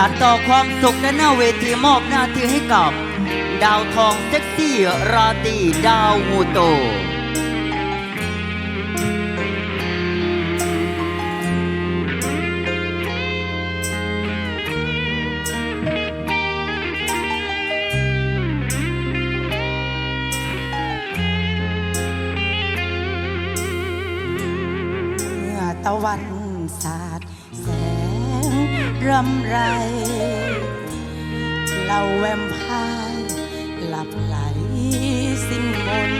สานต่อความสุขและหน้าเวทีมอบหน้าที่ให้กับ ดาวทองเซ็กซี่ราตรีดาวมูโตเมื่อตะวันสาด งรำไรเราแวมพายหลับไหลสิ้นมน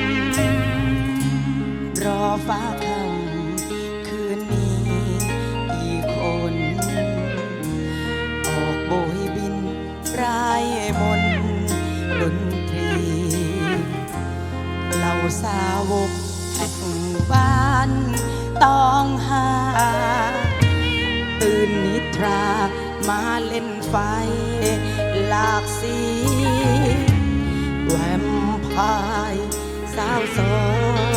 รอฟ้าคำคืนนี้อีกคน ออกโบยบินรายมนดนตรีเราสาวกแห่งบ้านต้องหา นนิทรามาเล่นไฟ หลากสีแวมพายสาวสอง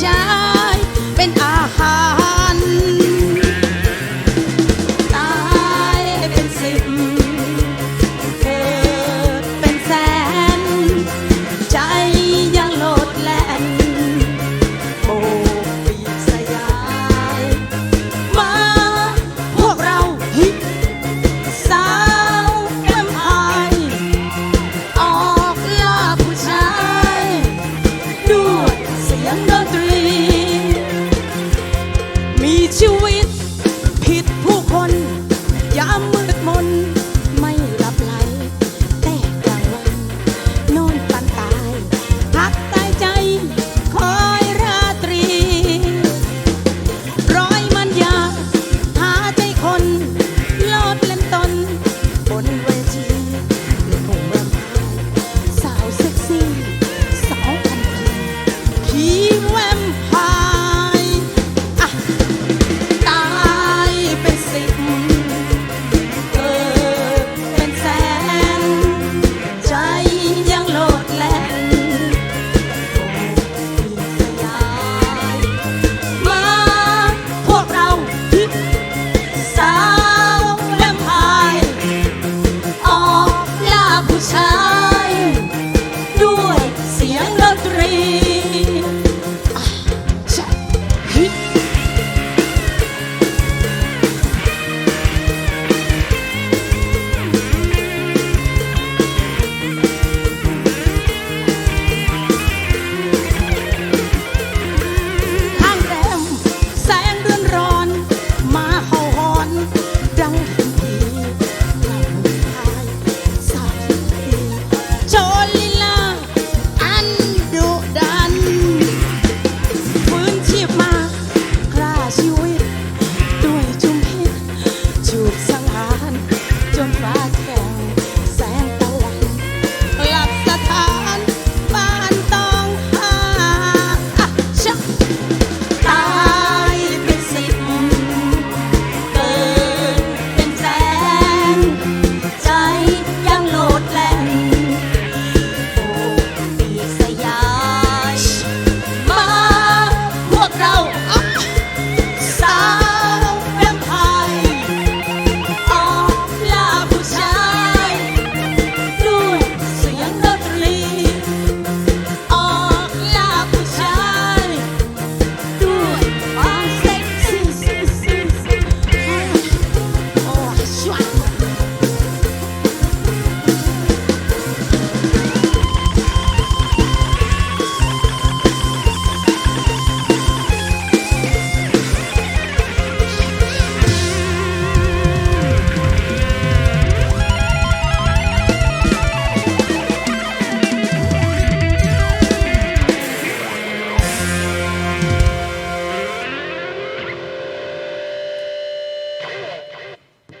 想